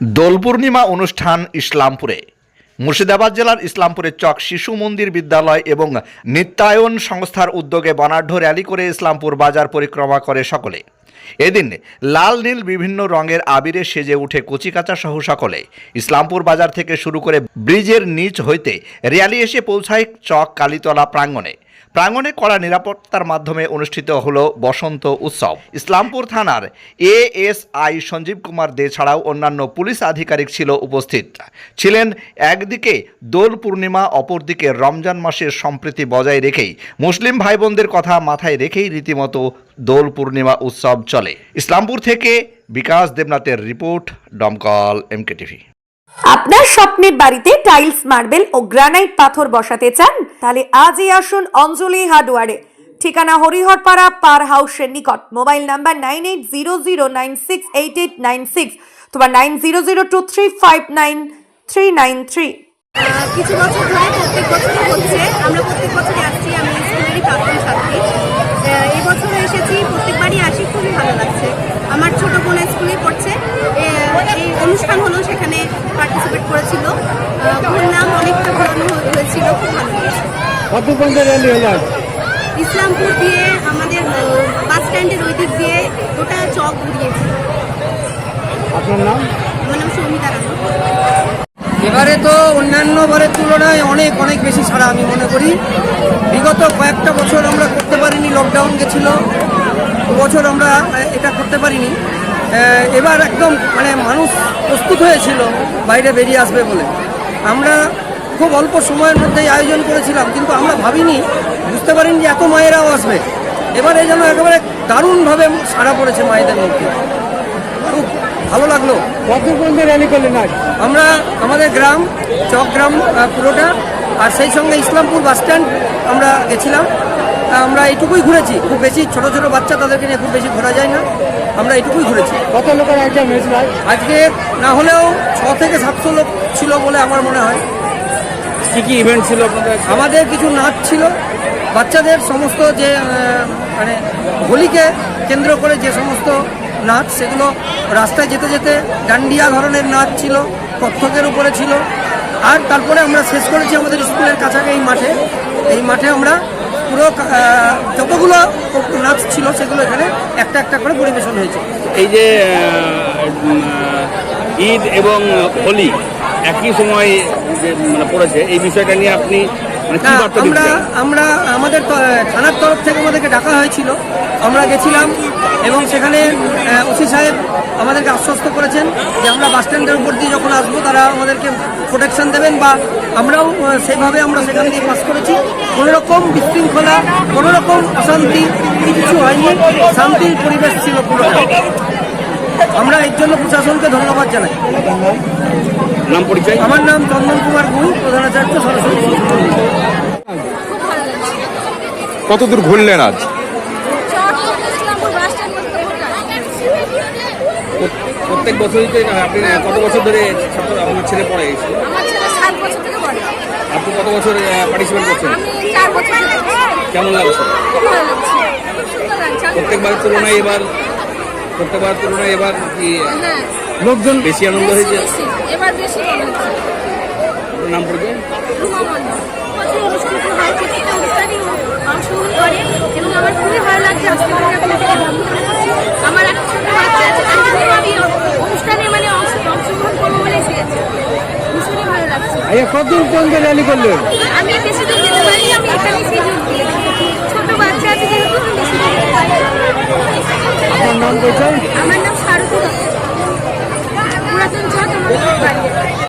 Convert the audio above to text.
দোল পূর্ণিমা অনুষ্ঠান ইসলামপুরে। মুর্শিদাবাদ জেলার ইসলামপুরের চক শিশু মন্দির বিদ্যালয় এবং নিত্যায়ন সংস্থার উদ্যোগে বনাঢ্য র্যালি করে ইসলামপুর বাজার পরিক্রমা করে সকলে। এদিন লাল, নীল, বিভিন্ন রঙের আবিরে সেজে উঠে কচিকাচা সহ সকলে। ইসলামপুর বাজার থেকে শুরু করে ব্রিজের নিচ হইতে র্যালি এসে পৌঁছায় চক কালীতলা প্রাঙ্গণে। প্রাঙ্গণে কড়া নিরাপত্তার মাধ্যমে অনুষ্ঠিত হলো বসন্ত উৎসব। ইসলামপুর থানার এএসআই সঞ্জীব কুমার দে ছাড়াও অন্যান্য পুলিশ আধিকারিক ছিল উপস্থিত। ছিলেন একদিকে দোল পূর্ণিমা, অপরদিকে রমজান মাসের সম্প্রীতি বজায় রেখেই। মুসলিম ভাই বোনদের কথা মাথায় রেখেই রীতিমতো দোল পূর্ণিমা উৎসব চলে। ইসলামপুর থেকে বিকাশ দেবনাথের রিপোর্ট ডমকল এমকে টিভি আপনার স্বপ্নের বাড়িতে টাইলস, মার্বেল ও গ্রানাইট পাথর বসাতে চান, তাহলে আজই আসুন অঞ্জলি হার্ডওয়ারে। ঠিকানা হরিহরপাড়া পার হাউসের নিকট। Mobile number nine eight zero zero nine six eight eight nine six তোমার nine zero zero two three five nine three nine three. কিছু বছর ধরে প্রত্যেক বছরই হচ্ছে। আমরা প্রত্যেক বছরই আসছি, আমি স্কুলেরই প্রাক্তন ছাত্রী। এই বছরও এসেছি, প্রত্যেকবারই আসি, খুবই ভালো লাগছে। আমার কত পর্যন্ত র্যালি হলো ইসলামপুর দিয়ে আমাদের বাস স্ট্যান্ডের ওই দিক দিয়ে গোটা চক ঘুরিয়েছি আপনার নাম? আমার নাম সৌমিতা রানা। এবারে তো অন্যান্য বারের তুলনায় অনেক অনেক বেশি ছাড়া আমি মনে করি। বিগত কয়েকটা বছর আমরা করতে পারিনি লকডাউন গেছিল। বছর আমরা এটা করতে পারিনি। এবার একদম মানে মানুষ প্রস্তুত হয়েছিল বাইরে বেরিয়ে আসবে বলে। আমরা খুব অল্প সময়ের মধ্যেই আয়োজন করেছিলাম কিন্তু আমরা ভাবিনি বুঝতে পারিনি যে এত মায়েরাও আসবে। এবারে যেন একেবারে দারুণভাবে সাড়া পড়েছে মায়েদের মধ্যে। খুব ভালো লাগল। কত পর্যন্ত র্যালি করলেন আমরা আমাদের গ্রাম চক গ্রাম পুরোটা আর সেই সঙ্গে ইসলামপুর বাস স্ট্যান্ড আমরা গেছিলাম। আমরা এইটুকুই ঘুরেছি। খুব বেশি ছোট ছোট বাচ্চা তাদেরকে নিয়ে খুব বেশি ঘোরা যায় না। আমরা এইটুকুই ঘুরেছি। কত লোকের একদম হয়েছিল আজকে না হলেও ছ থেকে সাতশো লোক ছিল বলে আমার মনে হয়। কি কি ইভেন্ট ছিল আপনাদের আমাদের কিছু নাচ ছিল। বাচ্চাদের সমস্ত যে মানে হোলিকে কেন্দ্র করে যে সমস্ত নাচ সেগুলো রাস্তায় যেতে যেতে ডান্ডিয়া ধরনের নাচ ছিল কত্থকের উপরে ছিল। আর তারপরে আমরা শেষ করেছি আমাদের স্কুলের কাছাকাছি এই মাঠে। এই মাঠে আমরা পুরো যতগুলো নাচ ছিল সেগুলো এখানে একটা একটা করে পরিবেশন হয়েছে। এই যে ঈদ এবং হোলি একই সময় যে মানে পড়েছে এই বিষয়টা নিয়ে আপনি মানে আমরা আমরা আমাদের থানার তরফ থেকে আমাদেরকে ডাকা হয়েছিল। আমরা গেছিলাম এবং সেখানে ওসি সাহেব আমাদেরকে আশ্বস্ত করেছেন যে আমরা বাস স্ট্যান্ডের উপর দিয়ে যখন আসব তারা আমাদেরকে প্রোটেকশন দেবেন বা আমরাও সেইভাবে আমরা সেখান দিয়ে পাস করেছি। কোনো রকম বিশৃঙ্খলা কোনো রকম অশান্তি কিছু হয়নি শান্তির পরিবেশ ছিল পুরোটা। আমরা এর জন্য প্রশাসনকে ধন্যবাদ জানাই। নাম পরিচয়? আমার নাম চন্দন কুমার গুরু প্রধানাচার্য সরস্বতী শিশু মন্দির। কত দূর ঘুরলেন আজ? প্রত্যেক বছরই তো আপনি কত বছর ধরে ছাত্র আপনার ছেলে পড়ে? এসে আমার ছেলে সাত বছর থেকে পড়ে। আপনি কত বছর পার্টিসিপেট করছেন আমি চার বছর থেকে কেমন লাগছে? প্রত্যেকবার তুলনায় এবার প্রত্যেকবার তুলনায় এবার কি হ্যাঁ। লোকজন বেশি আনন্দ হয়েছে? এবার বেশি নাম এবং আমার খুবই ভালো লাগছে। আমার একটা ছোট বাচ্চা আছে আমি অনুষ্ঠানে মানে অংশ- অংশগ্রহণ করব বলে এসেছি। ভীষণই ভালো লাগছে। কতদিন পর্যন্ত র্যালি করলেন? আমি বেশি দূর যেতে পারিনি আমি এখানে সেই যোগ দিয়েছি নাম করেছেন